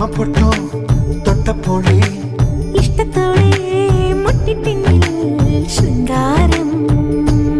പ്രേമപ്പൊട്ടോ തൊട്ടപ്പോഴേ ഇഷ്ടത്തോടെ ശൃംഗാരം